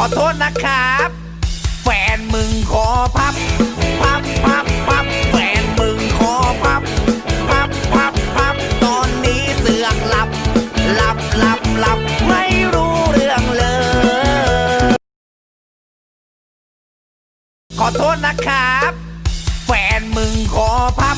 ขอโทษนะครับ แฟนมึงขอพับ พับพับพับแฟนมึงขอพับ พับพับพับตอนนี้เสือกหลับ หลับหลับหลับไม่รู้เรื่องเลย ขอโทษนะครับ แฟนมึงขอพับ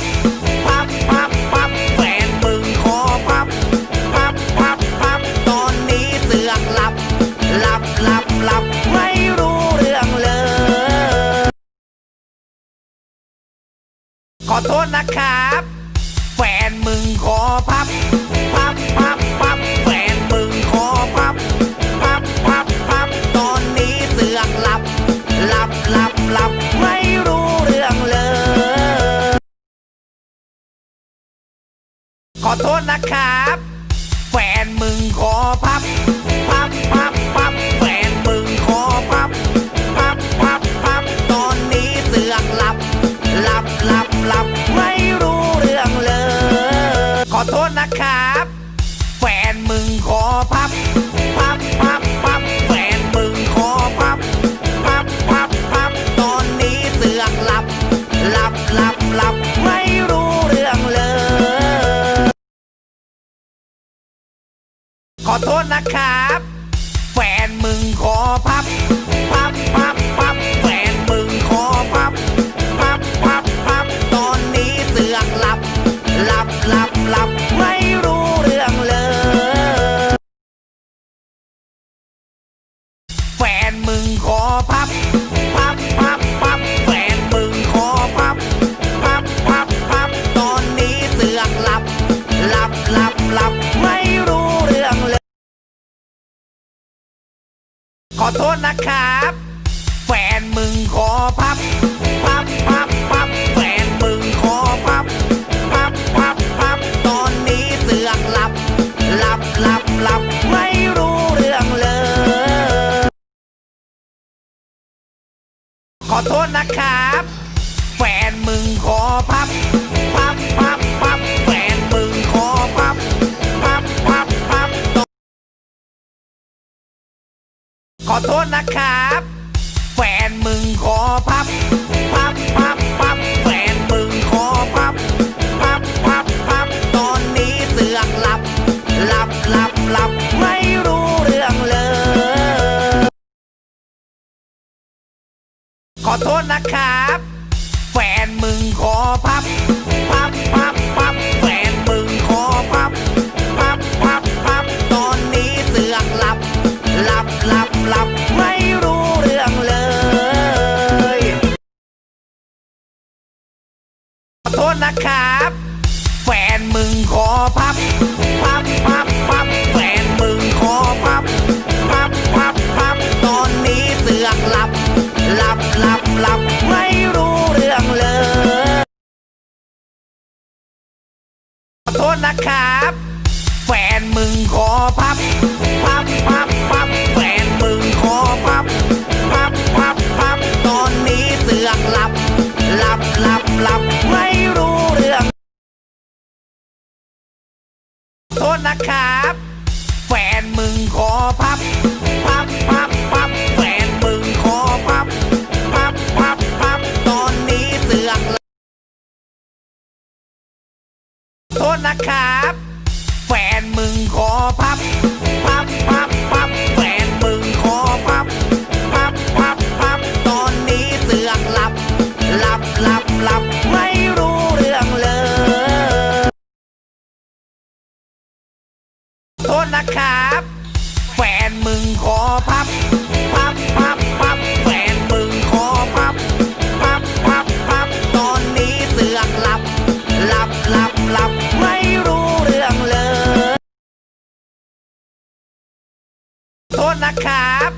ขอโทษนะครับ แฟนมึงขอพับ พับพับพับแฟนมึงขอพับ พับพับพับตอนนี้เสือกหลับ หลับหลับหลับไม่รู้เรื่องเลย ขอโทษนะครับ แฟนมึงขอพับ ครับ แฟนมึงขอพับ พับพับพับแฟนมึงขอพับ พับพับพับตอนนี้เสือกหลับ หลับหลับหลับไม่รู้เรื่องเลย ขอโทษนะครับ แฟนมึงขอพับ พับพับ ขอโทษนะครับ แฟนมึงขอพับ พับพับพับแฟนมึงขอพับ พับพับพับตอนนี้เสือกหลับ หลับหลับหลับไม่รู้เรื่องเลย ขอโทษนะครับ แฟนมึงขอพับ ขอโทษนะครับ แฟนมึงขอพับ พับพับพับแฟนมึงขอพับ พับพับพับตอนนี้เสือกหลับ หลับหลับหลับไม่รู้เรื่องเลย ขอโทษนะครับ แฟนมึงขอพับ นะครับ แฟนมึงขอพับ พับพับพับแฟนมึงขอพับ พับพับพับตอนนี้เสือกหลับ หลับหลับหลับไม่รู้เรื่องเลยขอโทษนะครับ แฟนมึงขอพับ พับพับ โทษนะครับ แฟนมึงขอพับ พับพับพับแฟนมึงขอพับ พับพับพับตอนนี้เสือกโทษนะครับ โทษนะครับ แฟนมึงขอพับ พับพับพับแฟนมึงขอพับ พับพับพับตอนนี้เสือกหลับ หลับหลับหลับไม่รู้เรื่องเลย โทษนะครับ